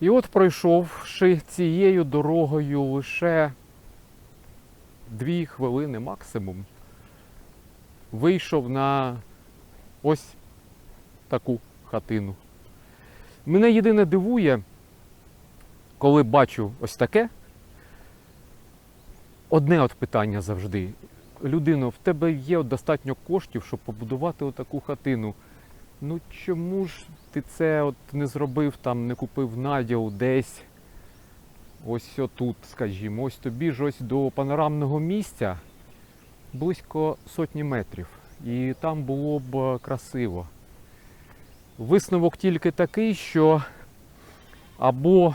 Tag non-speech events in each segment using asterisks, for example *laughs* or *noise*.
І от пройшовши цією дорогою лише дві хвилини максимум, вийшов на ось таку хатину. Мене єдине дивує, коли бачу ось таке, одне от питання завжди. Людино, в тебе є достатньо коштів, щоб побудувати отаку хатину. Ну чому ж ти це от не зробив там, не купив наділ десь? Ось отут, скажімо, ось тобі ж ось до панорамного місця близько сотні метрів. І там було б е, красиво. Висновок тільки такий, що або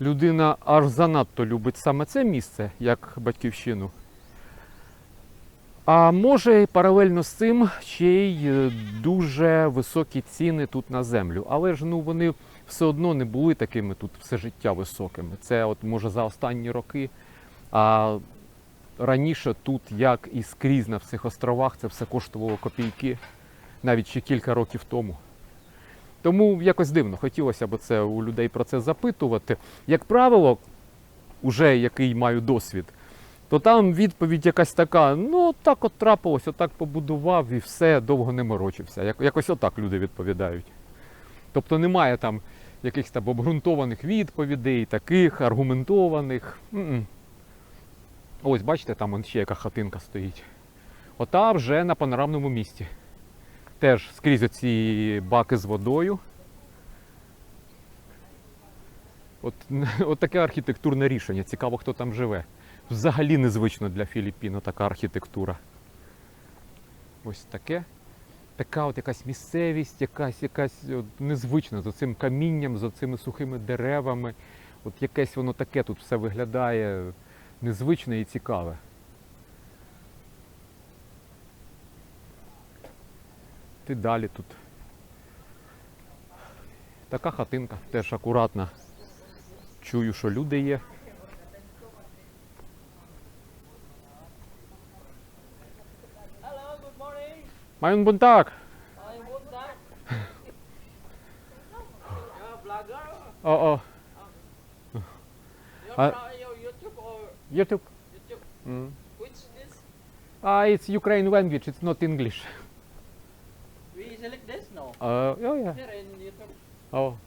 людина аж занадто любить саме це місце, як батьківщину. А може паралельно з цим ще й е, дуже високі ціни тут на землю. Але ж ну вони все одно не були такими тут все життя високими. Це от може за останні роки. А раніше тут, як і скрізь на всіх островах, це все коштувало копійки, навіть ще кілька років тому. Тому якось дивно, хотілося б це у людей про це запитувати. Як правило, уже який маю досвід, то там відповідь якась така: ну так от трапилось, отак побудував і все, довго не морочився. Як- Якось отак люди відповідають. Тобто немає там якихось там обґрунтованих відповідей, таких аргументованих. М-м. Ось, бачите, там ще яка хатинка стоїть. Ота вже на панорамному місці. Теж скрізь оці баки з водою. От, *laughs* от таке архітектурне рішення. Цікаво, хто там живе. Взагалі незвично для Філіппіно така архітектура. Ось таке. Така от якась місцевість, якась якась от, незвична з цим камінням, з цими сухими деревами. От якесь воно таке тут все виглядає незвичне і цікаве. Ти далі тут. Така хатинка, теж акуратна. Чую, що люди є. Mayon buntag. Mayon buntag. *laughs* vlogger? Oo. Uh, YouTube or YouTube. YouTube. Mm. Which? Uh, it's Ukrainian language. It's not English. We select this now. Uh, ah, oh yeah. Here in YouTube. Oh.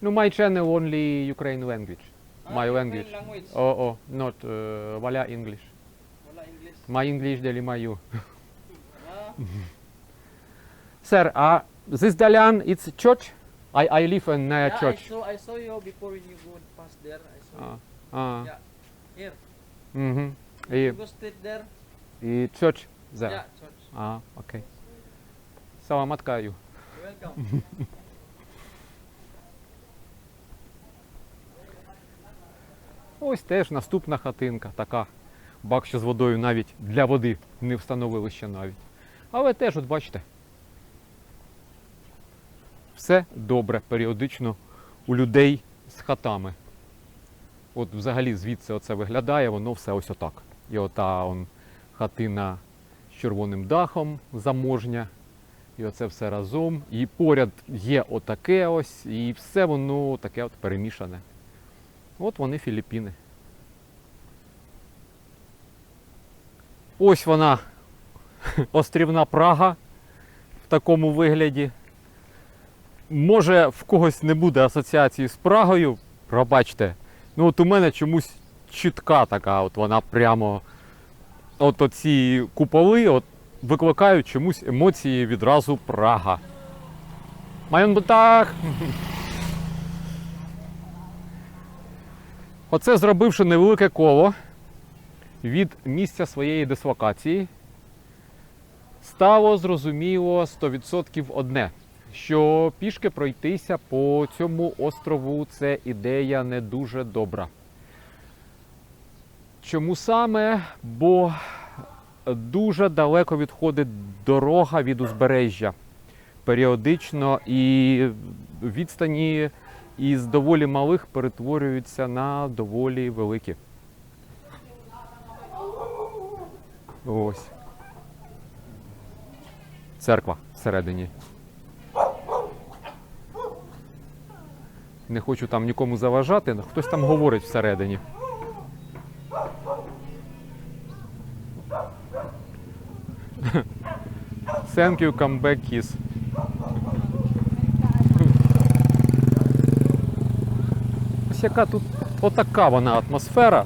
No, my channel only Ukrainian language. Ah, my language. language. Oh, oh, not uh, English. Wala English. My English, deli mayu. *laughs* Ah, Sir, uh, this Dalian, it's church? I, I live in uh, yeah, I church. saw I saw you before when you go past there. I saw. Ah, you. ah, Yeah. Here. mhm. You go straight there. і church there. Yeah, church. А, окей. Саламат каю. Welcome. Ось теж наступна хатинка, така. Бак ще з водою навіть для води не встановили ще навіть. Але теж, от бачите, все добре періодично у людей з хатами. От взагалі звідси оце виглядає, воно все ось отак. І ота он, хатина з червоним дахом заможня. І оце все разом. І поряд є отаке ось, і все воно таке от перемішане. От вони Філіппіни. Ось вона, *laughs* острівна Прага в такому вигляді. Може, в когось не буде асоціації з Прагою, пробачте. Ну от у мене чомусь чітка така, от вона прямо. От оці куполи от, викликають чомусь емоції відразу Прага. Майон бутах! *laughs* Оце зробивши невелике коло від місця своєї дислокації, стало зрозуміло 100% одне, що пішки пройтися по цьому острову це ідея не дуже добра. Чому саме? Бо дуже далеко відходить дорога від узбережжя. Періодично і відстані із доволі малих перетворюються на доволі великі. Ось. Церква всередині. Не хочу там нікому заважати, але хтось там говорить всередині. *laughs* Thank you, come back kiss. Ось яка тут отака вона атмосфера.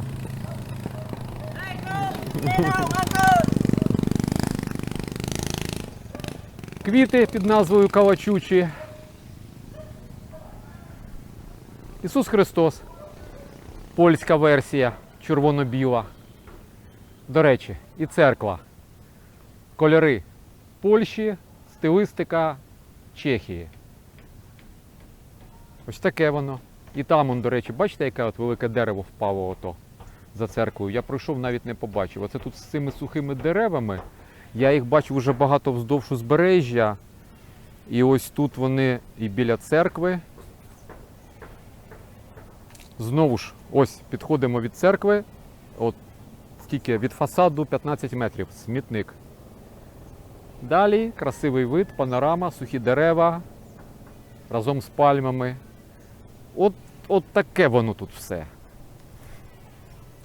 Квіти під назвою Калачучі. Ісус Христос. Польська версія, червоно-біла. До речі, і церква. Кольори Польщі, стилистика Чехії. Ось таке воно. І там, он, до речі, бачите, яке от велике дерево впало ото за церквою. Я пройшов, навіть не побачив. Оце тут з цими сухими деревами. Я їх бачу вже багато вздовж узбережжя. І ось тут вони і біля церкви. Знову ж, ось підходимо від церкви. От скільки від фасаду 15 метрів, смітник. Далі красивий вид, панорама, сухі дерева разом з пальмами. От, от таке воно тут все.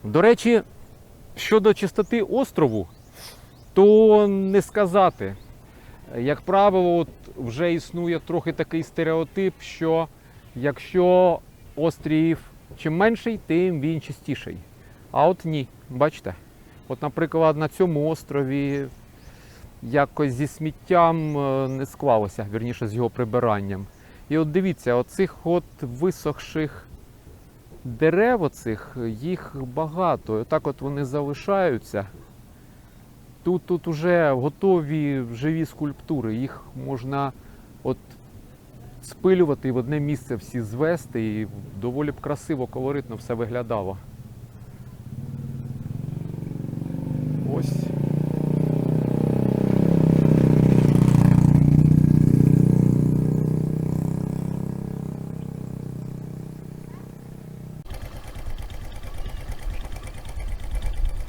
До речі, щодо чистоти острову, то не сказати. Як правило, от вже існує трохи такий стереотип, що якщо острів чим менший, тим він чистіший. А от ні, бачите? От, наприклад, на цьому острові якось зі сміттям е, не склалося, вірніше з його прибиранням. І от дивіться, оцих от висохших дерев, оцих, їх багато. І отак от вони залишаються. Тут, тут уже готові живі скульптури, їх можна от спилювати і в одне місце всі звести, і доволі б красиво, колоритно все виглядало. Ось.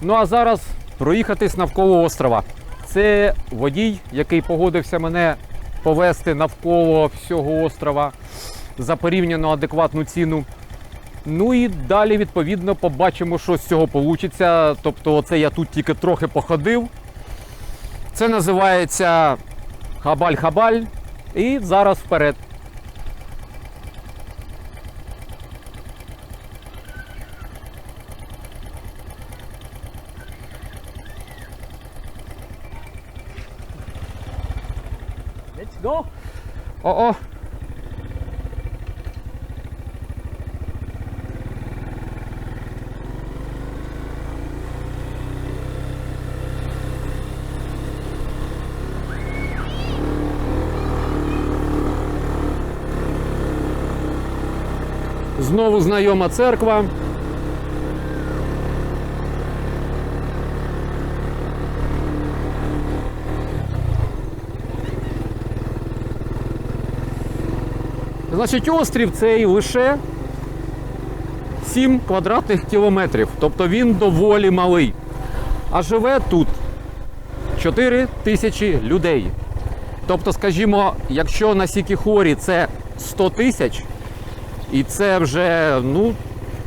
Ну а зараз проїхатись навколо острова. Це водій, який погодився мене повезти навколо всього острова за порівняно адекватну ціну. Ну і далі, відповідно, побачимо, що з цього вийде. Тобто, це я тут тільки трохи походив. Це називається Хабаль-Хабаль. І зараз вперед. Let's go. О-о! Знову знайома церква. Значить, острів цей лише 7 квадратних кілометрів. Тобто він доволі малий. А живе тут 4 тисячі людей. Тобто, скажімо, якщо на Сікіхорі це 100 тисяч, і це вже ну,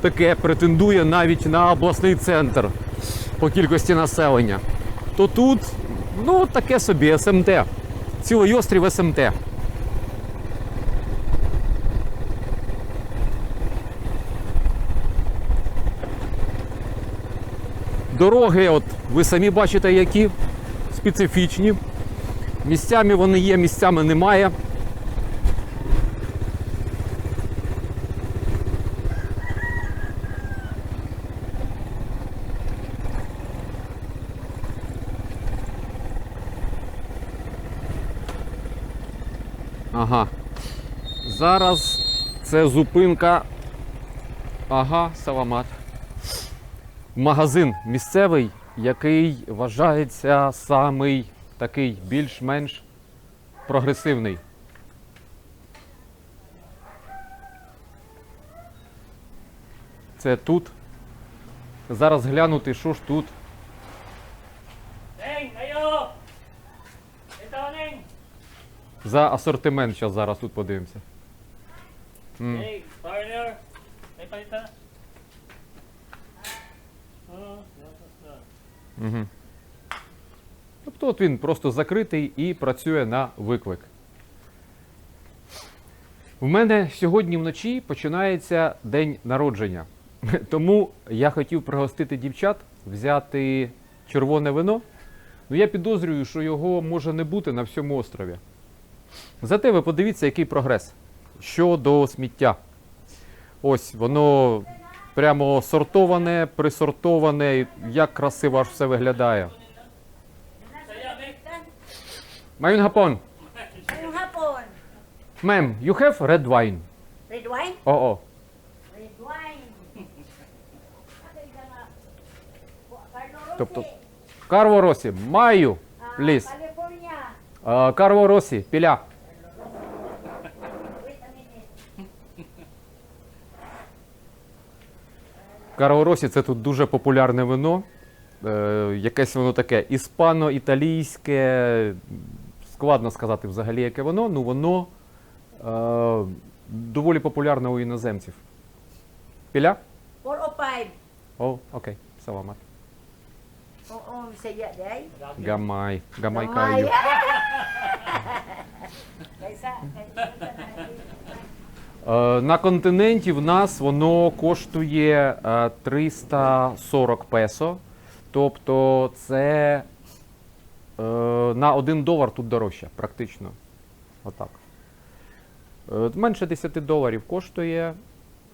таке претендує навіть на обласний центр по кількості населення, то тут ну, таке собі СМТ. Цілий острів СМТ. Дороги, от ви самі бачите, які специфічні. Місцями вони є, місцями немає. Ага. Зараз це зупинка. Ага, саламат магазин місцевий, який вважається самий такий більш-менш прогресивний. Це тут. Зараз глянути, що ж тут. За асортимент зараз тут подивимося. М. Угу. Тобто от він просто закритий і працює на виклик. У мене сьогодні вночі починається день народження. *laughs* Тому я хотів пригостити дівчат, взяти червоне вино. Ну я підозрюю, що його може не бути на всьому острові. Зате ви подивіться, який прогрес щодо сміття. Ось воно прямо сортоване, присортоване, як красиво аж все виглядає. Ngayong hapon, Ma'am, you have red wine. red wine? Oo. Red wine. Тобто, Карво Росі, маю, Ah. А, Карво Росі, піля. Карво Росі це тут дуже популярне вино. Е, якесь воно таке іспано-італійське. Складно сказати взагалі, яке воно, ну воно е, доволі популярне у іноземців. Піля? О, окей, саламат. Гамай. Гамай каю. *laughs* Е, На континенті в нас воно коштує е, 340 песо. Тобто це е, на 1 долар тут дорожче, практично. Отак. Е, Менше 10 доларів коштує.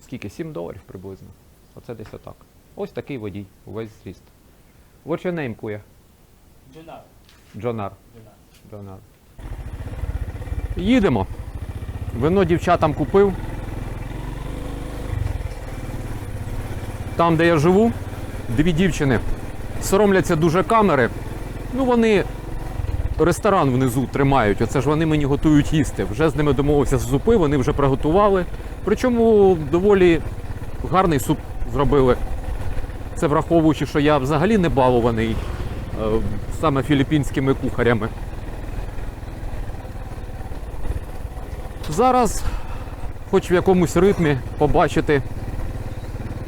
Скільки? 7 доларів приблизно. Оце десь отак. Ось такий водій, увесь зріст. What's your name, Куя? Джонар. Junar. Джонар. Їдемо. Вино дівчатам купив. Там, де я живу, дві дівчини соромляться дуже камери. Ну, вони ресторан внизу тримають. Оце ж вони мені готують їсти. Вже з ними домовився з зупи, вони вже приготували. Причому доволі гарний суп зробили. Це враховуючи, що я взагалі не балований е, саме філіппінськими кухарями. Зараз, хоч в якомусь ритмі, побачити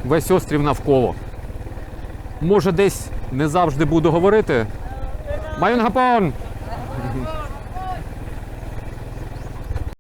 весь острів навколо. Може, десь не завжди буду говорити. Майон Гапон!